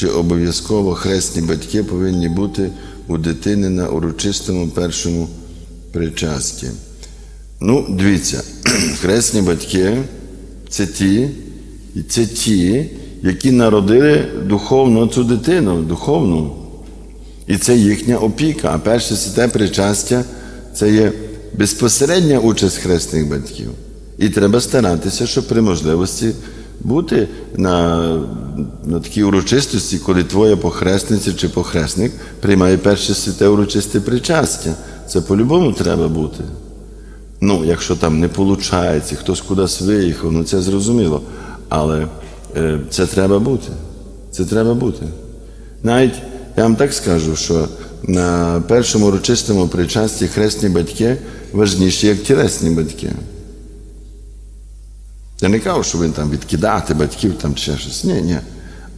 чи обов'язково хресні батьки повинні бути у дитини на урочистому першому причасті? Ну, дивіться, хресні батьки це ті, це ті, які народили духовно цю дитину, духовну. І це їхня опіка. А перше святе причастя це є безпосередня участь хресних батьків. І треба старатися, щоб при можливості бути на, на такій урочистості, коли твоя похресниця чи похресник приймає перше святе урочисте причастя. Це по-любому треба бути. Ну, якщо там не виходить, хтось кудись виїхав, ну це зрозуміло. Але е, це треба бути. Це треба бути. Навіть я вам так скажу, що на першому урочистому причасті хресні батьки важніші, як тілесні батьки. Я не кажу, що ви там відкидати батьків там чи щось. Ні, ні.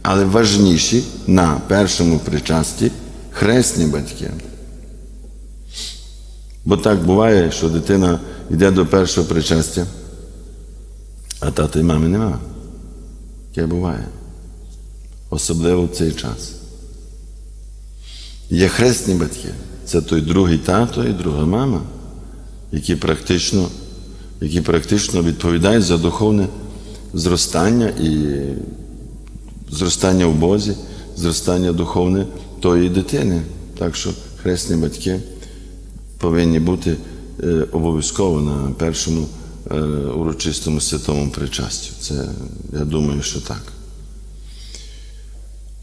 Але важніші на першому причасті хресні батьки. Бо так буває, що дитина йде до першого причастя, а тата і мами нема. Таке буває. Особливо в цей час. Є хресні батьки. Це той другий тато і друга мама, які практично, які практично відповідають за духовне зростання і зростання в Бозі, зростання духовне тої дитини. Так що хресні батьки повинні бути е, обов'язково на першому е, урочистому святому причасті. Це я думаю, що так.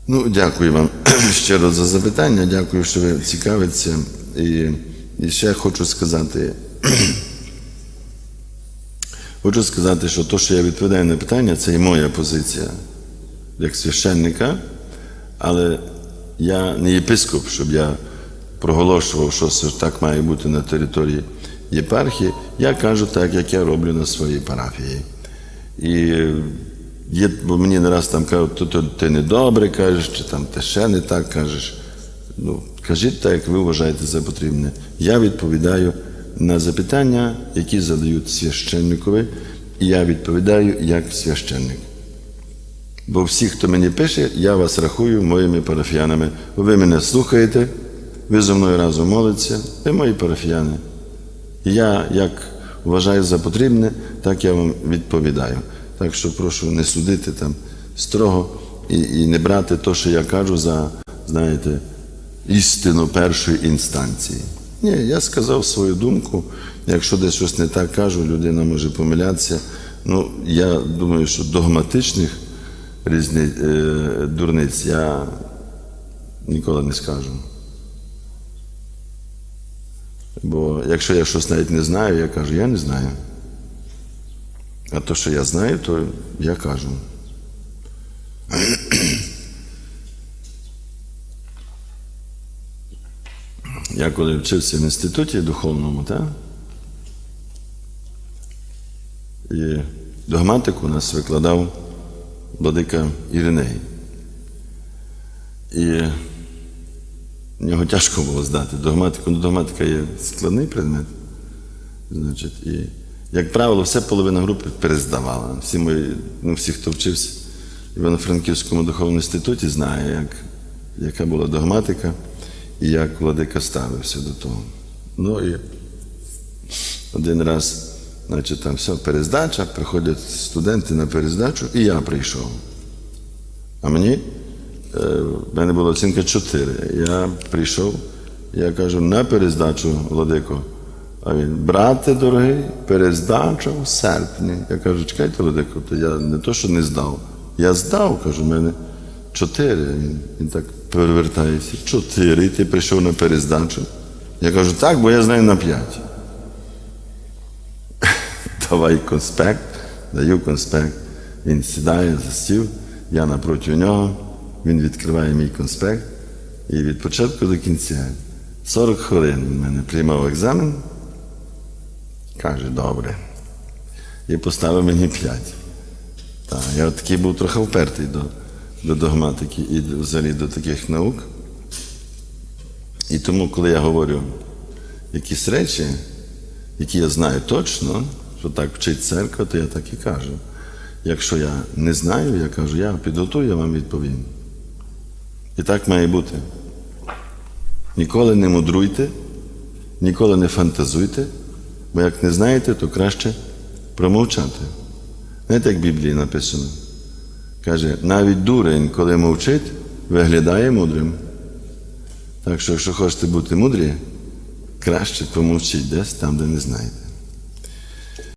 Ну, дякую вам щиро за запитання. Дякую, що ви цікавитеся. І, і ще хочу сказати. Хочу сказати, що те, що я відповідаю на питання, це і моя позиція як священника, але я не єпископ, щоб я проголошував, що так має бути на території єпархії. Я кажу так, як я роблю на своїй парафії. І є, бо мені не раз там кажуть, то, то ти недобре кажеш, чи там ти ще не так кажеш. Ну, кажіть так, як ви вважаєте за потрібне. Я відповідаю на запитання, які задають священникові, і я відповідаю як священник. Бо всі, хто мені пише, я вас рахую моїми парафіянами. Ви мене слухаєте, ви зі мною разом молитеся, ви мої парафіяни. Я, як вважаю за потрібне, так я вам відповідаю. Так що прошу не судити там строго і, і не брати те, що я кажу, за, знаєте, істину першої інстанції. Ні, я сказав свою думку. Якщо десь щось не так кажу, людина може помилятися. Ну, я думаю, що догматичних різні, е, дурниць я ніколи не скажу. Бо якщо я щось навіть не знаю, я кажу, я не знаю. А то, що я знаю, то я кажу. Я коли вчився в інституті духовному, так? І догматику нас викладав владика Іриней. І нього тяжко було здати догматику. Ну, догматика є складний предмет. Значить, і, як правило, все половина групи перездавала. Всі мої, ну, всі, хто вчився в Івано-Франківському духовному інституті, знає, як, яка була догматика і як владика ставився до того. Ну і один раз, значить, там все, перездача, приходять студенти на перездачу, і я прийшов. А мені, е, в мене була оцінка 4. Я прийшов, я кажу, на перездачу, Владико. А він, брате дорогий, перездача в серпні. Я кажу, чекайте, Владико, то я не то, що не здав. Я здав, кажу, в мене чотири. Він, він так перевертається. Чотири, ти прийшов на перездачу. Я кажу, так, бо я знаю на п'ять. Давай конспект, даю конспект. Він сідає за стіл, я напроти нього, він відкриває мій конспект. І від початку до кінця 40 хвилин він мене приймав екзамен. Каже, добре. І поставив мені 5. Так, я такий був трохи впертий до, до догматики і взагалі до таких наук. І тому, коли я говорю якісь речі, які я знаю точно, що так вчить церква, то я так і кажу. Якщо я не знаю, я кажу, я підготую, я вам відповім. І так має бути. Ніколи не мудруйте, ніколи не фантазуйте, бо як не знаєте, то краще промовчати. Знаєте, як в Біблії написано? Каже, навіть дурень, коли мовчить, виглядає мудрим. Так що, якщо хочете бути мудрі, краще помовчіть десь там, де не знаєте.